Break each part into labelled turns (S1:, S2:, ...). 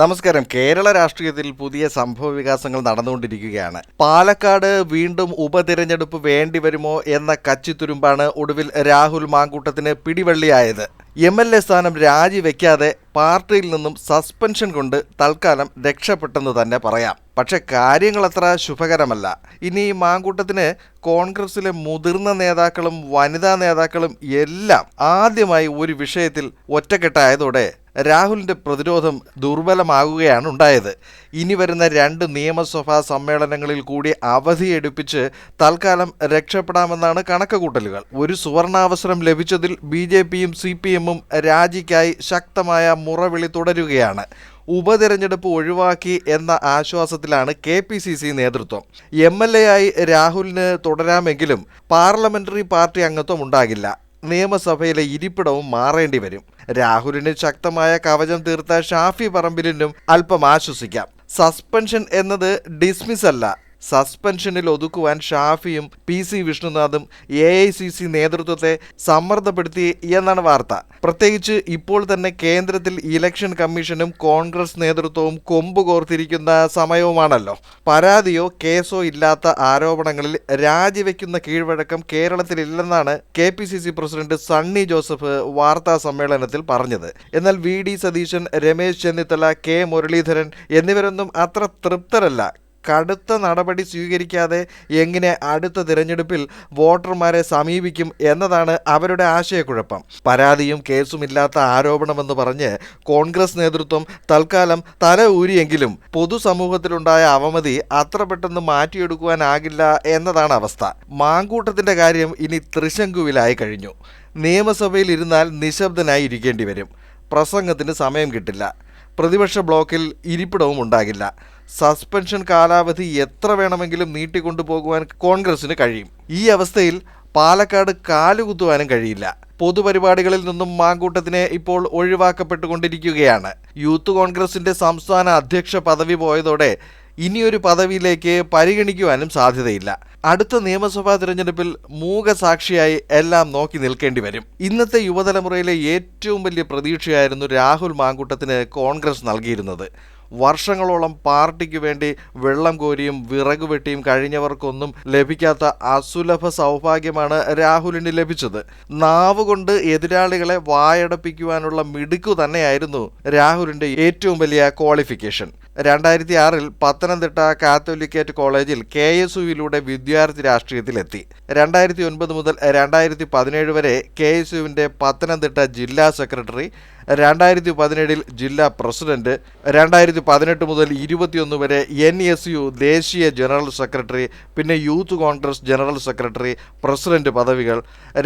S1: നമസ്കാരം. കേരള രാഷ്ട്രീയത്തിൽ പുതിയ സംഭവ വികാസങ്ങൾ നടന്നുകൊണ്ടിരിക്കുകയാണ്. പാലക്കാട് വീണ്ടും ഉപതിരഞ്ഞെടുപ്പ് വേണ്ടിവരുമോ എന്ന കച്ചിത്തുരുമ്പാണ് ഒടുവിൽ രാഹുൽ മാങ്കൂട്ടത്തിന് പിടിവള്ളിയായത്. എം എൽ എ സ്ഥാനം രാജിവെക്കാതെ പാർട്ടിയിൽ നിന്നും സസ്പെൻഷൻ കൊണ്ട് തൽക്കാലം രക്ഷപ്പെട്ടെന്ന് തന്നെ പറയാം. പക്ഷെ കാര്യങ്ങൾ അത്ര ശുഭകരമല്ല. ഇനി മാങ്കൂട്ടത്തിന് കോൺഗ്രസിലെ മുതിർന്ന നേതാക്കളും വനിതാ നേതാക്കളും എല്ലാം ആദ്യമായി ഒരു വിഷയത്തിൽ ഒറ്റക്കെട്ടായതോടെ രാഹുലിന്റെ പ്രതിരോധം ദുർബലമാകുകയാണ് ഉണ്ടായത്. ഇനി വരുന്ന രണ്ട് നിയമസഭാ സമ്മേളനങ്ങളിൽ കൂടി അവധിയെടുപ്പിച്ച് തൽക്കാലം രക്ഷപ്പെടാമെന്നാണ് കണക്കുകൂട്ടലുകൾ. ഒരു സുവർണാവസരം ലഭിച്ചതിൽ ബി ജെ പിയും സി പി എമ്മും രാജിക്കായി ശക്തമായ മുറവിളി തുടരുകയാണ്. ഉപതെരഞ്ഞെടുപ്പ് ഒഴിവാക്കി എന്ന ആശ്വാസത്തിലാണ് കെ പി സി സി നേതൃത്വം. എം എൽ എ ആയി രാഹുലിന് തുടരാമെങ്കിലും പാർലമെന്ററി പാർട്ടി അംഗത്വം ഉണ്ടാകില്ല. നിയമസഭയിലെ ഇരിപ്പിടവും മാറേണ്ടി വരും. രാഹുലിന് ശക്തമായ കവചം തീർത്ത ഷാഫി പറമ്പിലിനും അല്പം ആശ്വസിക്കാം. സസ്പെൻഷൻ എന്നത് ഡിസ്മിസ് അല്ല. സസ്പെൻഷനിൽ ഒതുക്കുവാൻ ഷാഫിയും പി സി വിഷ്ണുനാഥും എ ഐ സി സി നേതൃത്വത്തെ സമ്മർദ്ദപ്പെടുത്തി എന്നാണ് വാർത്ത. പ്രത്യേകിച്ച് ഇപ്പോൾ തന്നെ കേന്ദ്രത്തിൽ ഇലക്ഷൻ കമ്മീഷനും കോൺഗ്രസ് നേതൃത്വവും കൊമ്പ് കോർത്തിരിക്കുന്ന സമയവുമാണല്ലോ. പരാതിയോ കേസോ ഇല്ലാത്ത ആരോപണങ്ങളിൽ രാജിവെക്കുന്ന കീഴ്വഴക്കം കേരളത്തിലില്ലെന്നാണ് K P C C president Sunny Joseph വാർത്താ സമ്മേളനത്തിൽ പറഞ്ഞത്. എന്നാൽ V D Satheesan Ramesh Chennithala K Muraleedharan എന്നിവരൊന്നും അത്ര തൃപ്തരല്ല കടുത്ത നടപടി സ്വീകരിക്കാതെ എങ്ങനെ അടുത്ത തിരഞ്ഞെടുപ്പിൽ വോട്ടർമാരെ സമീപിക്കും എന്നതാണ് അവരുടെ ആശയക്കുഴപ്പം. പരാതിയും കേസുമില്ലാത്ത ആരോപണമെന്ന് പറഞ്ഞ് കോൺഗ്രസ് നേതൃത്വം തൽക്കാലം തല ഊരിയെങ്കിലും പൊതുസമൂഹത്തിലുണ്ടായ അവമതി അത്ര പെട്ടെന്ന് മാറ്റിയെടുക്കുവാനാകില്ല എന്നതാണ് അവസ്ഥ. മാങ്കൂട്ടത്തിന്റെ കാര്യം ഇനി ത്രിശങ്കുവിലായി കഴിഞ്ഞു. നിയമസഭയിൽ ഇരുന്നാൽ നിശബ്ദനായി ഇരിക്കേണ്ടി വരും. പ്രസംഗത്തിന് സമയം കിട്ടില്ല. പ്രതിപക്ഷ ബ്ലോക്കിൽ ഇരിപ്പിടവും ഉണ്ടാകില്ല. സസ്പെൻഷൻ കാലാവധി എത്ര വേണമെങ്കിലും നീട്ടിക്കൊണ്ടുപോകുവാൻ കോൺഗ്രസിന് കഴിയും. ഈ അവസ്ഥയിൽ പാലക്കാട് കാലുകുത്തുവാനും കഴിയില്ല. പൊതുപരിപാടികളിൽ നിന്നും മാങ്കൂട്ടത്തിനെ ഇപ്പോൾ ഒഴിവാക്കപ്പെട്ടുകൊണ്ടിരിക്കുകയാണ്. യൂത്ത് കോൺഗ്രസിന്റെ സംസ്ഥാന അധ്യക്ഷ പദവി പോയതോടെ ഇനിയൊരു പദവിയിലേക്ക് പരിഗണിക്കുവാനും സാധ്യതയില്ല. അടുത്ത നിയമസഭാ തിരഞ്ഞെടുപ്പിൽ മൂകസാക്ഷിയായി എല്ലാം നോക്കി നിൽക്കേണ്ടി വരും. ഇന്നത്തെ യുവതലമുറയിലെ ഏറ്റവും വലിയ പ്രതീക്ഷയായിരുന്നു രാഹുൽ മാങ്കൂട്ടത്തിന് കോൺഗ്രസ് നൽകിയിരുന്നത്. വർഷങ്ങളോളം പാർട്ടിക്ക് വേണ്ടി വെള്ളം കോരിയും വിറക് വെട്ടിയും കഴിഞ്ഞവർക്കൊന്നും ലഭിക്കാത്ത അസുലഭ സൗഭാഗ്യമാണ് രാഹുലിന് ലഭിച്ചത്. നാവുകൊണ്ട് എതിരാളികളെ വായടപ്പിക്കുവാനുള്ള മിടുക്കു തന്നെയായിരുന്നു രാഹുലിന്റെ ഏറ്റവും വലിയ ക്വാളിഫിക്കേഷൻ. രണ്ടായിരത്തി ആറിൽ പത്തനംതിട്ട കാത്തോലിക്കേറ്റ് കോളേജിൽ കെ എസ് യുവിലൂടെ വിദ്യാർത്ഥി രാഷ്ട്രീയത്തിലെത്തി. രണ്ടായിരത്തി ഒൻപത് മുതൽ രണ്ടായിരത്തി പതിനേഴ് വരെ കെ എസ് യുവിന്റെ പത്തനംതിട്ട ജില്ലാ സെക്രട്ടറി രണ്ടായിരത്തി പതിനേഴിൽ ജില്ലാ പ്രസിഡന്റ് രണ്ടായിരത്തി പതിനെട്ട് മുതൽ ഇരുപത്തിയൊന്ന് വരെ എൻ എസ് യു ദേശീയ ജനറൽ സെക്രട്ടറി പിന്നെ youth Congress general secretary president പദവികൾ.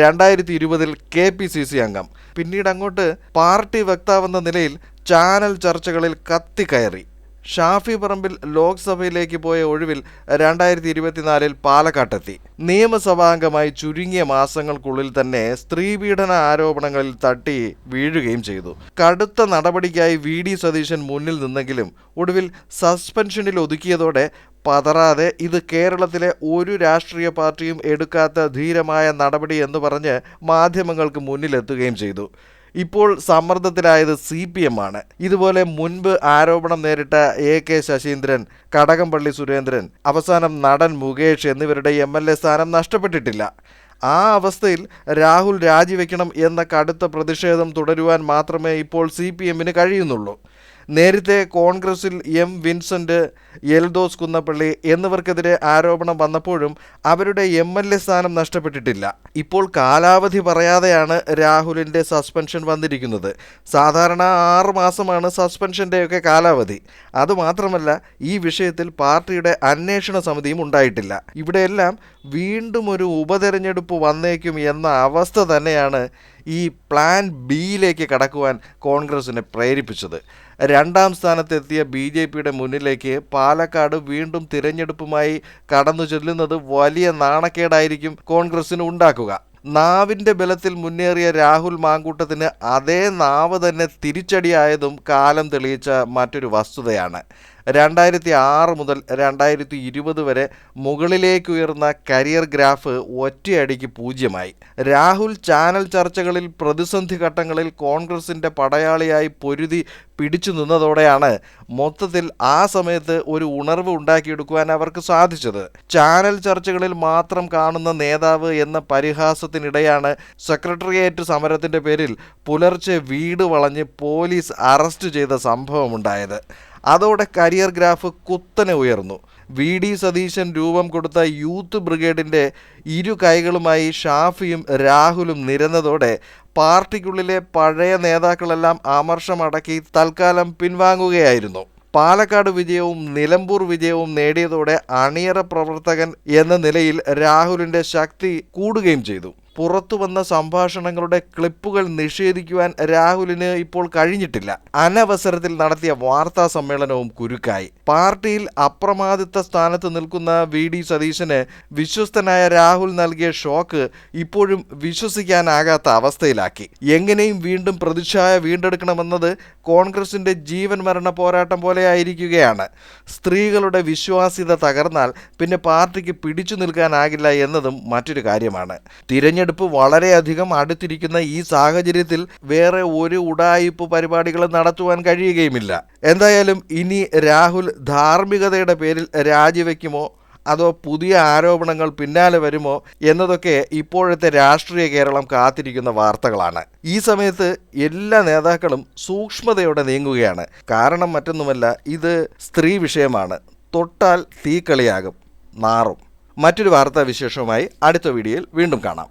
S1: രണ്ടായിരത്തി ഇരുപതിൽ കെ പി സി സി അംഗം. പിന്നീട് അങ്ങോട്ട് പാർട്ടി വക്താവെന്ന നിലയിൽ ചാനൽ ചർച്ചകളിൽ കത്തിക്കയറി ഷാഫി പറമ്പിൽ ലോക്സഭയിലേക്ക് പോയ ഒഴിവിൽ രണ്ടായിരത്തി ഇരുപത്തിനാലിൽ പാലക്കാട്ടെത്തി നിയമസഭാംഗമായി ചുരുങ്ങിയ മാസങ്ങൾക്കുള്ളിൽ തന്നെ സ്ത്രീപീഡന ആരോപണങ്ങളിൽ തട്ടി വീഴുകയും ചെയ്തു. കടുത്ത നടപടിക്കായി വി ഡി സതീശൻ മുന്നിൽ നിന്നെങ്കിലും ഒടുവിൽ സസ്പെൻഷനിൽ ഒതുക്കിയതോടെ പതറാതെ ഇത് കേരളത്തിലെ ഒരു രാഷ്ട്രീയ പാർട്ടിയും എടുക്കാത്ത ധീരമായ നടപടി എന്ന് പറഞ്ഞ് മാധ്യമങ്ങൾക്ക് മുന്നിലെത്തുകയും ചെയ്തു. ഇപ്പോൾ സമ്മർദ്ദത്തിലായത് സി പി എം ആണ്. ഇതുപോലെ മുൻപ് ആരോപണം നേരിട്ട എ കെ ശശീന്ദ്രൻ കടകംപള്ളി സുരേന്ദ്രൻ അവസാനം നടൻ മുകേഷ് എന്നിവരുടെ എം എൽ എ സ്ഥാനം നഷ്ടപ്പെട്ടിട്ടില്ല. ആ അവസ്ഥയിൽ രാഹുൽ രാജിവെക്കണം എന്ന കടുത്ത പ്രതിഷേധം തുടരുവാൻ മാത്രമേ ഇപ്പോൾ സി പി എമ്മിന് കഴിയുന്നുള്ളൂ. നേരത്തെ കോൺഗ്രസിൽ എം വിൻസെന്റ് എൽദോസ് കുന്നപ്പള്ളി എന്നിവർക്കെതിരെ ആരോപണം വന്നപ്പോഴും അവരുടെ എം എൽ എ സ്ഥാനം നഷ്ടപ്പെട്ടിട്ടില്ല. ഇപ്പോൾ കാലാവധി പറയാതെയാണ് രാഹുലിന്റെ സസ്പെൻഷൻ വന്നിരിക്കുന്നത്. സാധാരണ ആറ് മാസമാണ് സസ്പെൻഷന്റെയൊക്കെ കാലാവധി. അതുമാത്രമല്ല ഈ വിഷയത്തിൽ പാർട്ടിയുടെ അന്വേഷണ സമിതിയും ഉണ്ടായിട്ടില്ല. ഇവിടെയെല്ലാം വീണ്ടും ഒരു ഉപതെരഞ്ഞെടുപ്പ് വന്നേക്കും എന്ന അവസ്ഥ തന്നെയാണ് ഈ പ്ലാൻ ബിയിലേക്ക് കടക്കുവാൻ കോൺഗ്രസിനെ പ്രേരിപ്പിച്ചത്. രണ്ടാം സ്ഥാനത്തെത്തിയ ബി ജെ പിയുടെ മുന്നിലേക്ക് പാലക്കാട് വീണ്ടും തിരഞ്ഞെടുപ്പുമായി കടന്നു ചെല്ലുന്നത് വലിയ നാണക്കേടായിരിക്കും കോൺഗ്രസിന് ഉണ്ടാക്കുക. നാവിന്റെ ബലത്തിൽ മുന്നേറിയ രാഹുൽ മാങ്കൂട്ടത്തിന് അതേ നാവ് തന്നെ തിരിച്ചടിയായതും കാലം തെളിയിച്ച മറ്റൊരു വസ്തുതയാണ്. രണ്ടായിരത്തി ആറ് മുതൽ രണ്ടായിരത്തി ഇരുപത് വരെ മുകളിലേക്ക് ഉയർന്ന കരിയർ ഗ്രാഫ് ഒറ്റയടിക്ക് പൂജ്യമായി. രാഹുൽ ചാനൽ ചർച്ചകളിൽ പ്രതിസന്ധി ഘട്ടങ്ങളിൽ കോൺഗ്രസിന്റെ പടയാളിയായി പൊരുതി പിടിച്ചു നിന്നതോടെയാണ് മൊത്തത്തിൽ ആ സമയത്ത് ഒരു ഉണർവ് ഉണ്ടാക്കിയെടുക്കുവാൻ അവർക്ക് സാധിച്ചത്. ചാനൽ ചർച്ചകളിൽ മാത്രം കാണുന്ന നേതാവ് എന്ന പരിഹാസത്തിനിടെയാണ് സെക്രട്ടേറിയറ്റ് സമരത്തിന്റെ പേരിൽ പുലർച്ചെ വീട് വളഞ്ഞ് പോലീസ് അറസ്റ്റ് ചെയ്ത സംഭവമുണ്ടായത്. അതോടെ കരിയർ ഗ്രാഫ് കുത്തനെ ഉയർന്നു. വി. ഡി. സതീശൻ രൂപം കൊടുത്ത യൂത്ത് ബ്രിഗേഡിന്റെ ഇരു കൈകളുമായി ഷാഫിയും രാഹുലും നിരന്നതോടെ പാർട്ടിക്കുള്ളിലെ പഴയ നേതാക്കളെല്ലാം അമർഷമടക്കി തൽക്കാലം പിൻവാങ്ങുകയായിരുന്നു. പാലക്കാട് വിജയവും നിലമ്പൂർ വിജയവും നേടിയതോടെ അണിയറ പ്രവർത്തകൻ എന്ന നിലയിൽ രാഹുലിന്റെ ശക്തി കൂടുകയും ചെയ്തു. പുറത്തു വന്ന സംഭാഷണങ്ങളുടെ ക്ലിപ്പുകൾ നിഷേധിക്കുവാൻ രാഹുലിന് ഇപ്പോൾ കഴിഞ്ഞിട്ടില്ല. അനവസരത്തിൽ നടത്തിയ വാർത്താ സമ്മേളനവും കുരുക്കായി. പാർട്ടിയിൽ അപ്രമാദിത്വ സ്ഥാനത്ത് നിൽക്കുന്ന വി ഡി സതീശന് വിശ്വസ്തനായ രാഹുൽ നൽകിയ ഷോക്ക് ഇപ്പോഴും വിശ്വസിക്കാനാകാത്ത അവസ്ഥയിലാക്കി. എങ്ങനെയും വീണ്ടും പ്രതിച്ഛായ വീണ്ടെടുക്കണമെന്നത് കോൺഗ്രസിന്റെ ജീവൻ മരണ പോരാട്ടം പോലെയായിരിക്കുകയാണ്. സ്ത്രീകളുടെ വിശ്വാസ്യത തകർന്നാൽ പിന്നെ പാർട്ടിക്ക് പിടിച്ചു നിൽക്കാനാകില്ല എന്നതും മറ്റൊരു കാര്യമാണ്. തിരഞ്ഞെടുപ്പ് വളരെയധികം അടുത്തിരിക്കുന്ന ഈ സാഹചര്യത്തിൽ വേറെ ഒരു ഉടായിപ്പ് പരിപാടികൾ നടത്തുവാൻ കഴിയുകയുമില്ല. എന്തായാലും ഇനി രാഹുൽ ധാർമ്മികതയുടെ പേരിൽ രാജിവെക്കുമോ? അതോ പുതിയ ആരോപണങ്ങൾ പിന്നാലെ വരുമോ? എന്നതൊക്കെ ഇപ്പോഴത്തെ രാഷ്ട്രീയ കേരളം കാത്തിരിക്കുന്ന വാർത്തകളാണ്. ഈ സമയത്ത് എല്ലാ നേതാക്കളും സൂക്ഷ്മതയോടെ നീങ്ങുകയാണ്. കാരണം മറ്റൊന്നുമല്ല ഇത് സ്ത്രീ വിഷയമാണ്. തൊട്ടാൽ തീക്കളിയാകും നാറും മറ്റൊരു വാർത്താ വിശേഷവുമായി അടുത്ത വീഡിയോയിൽ വീണ്ടും കാണാം.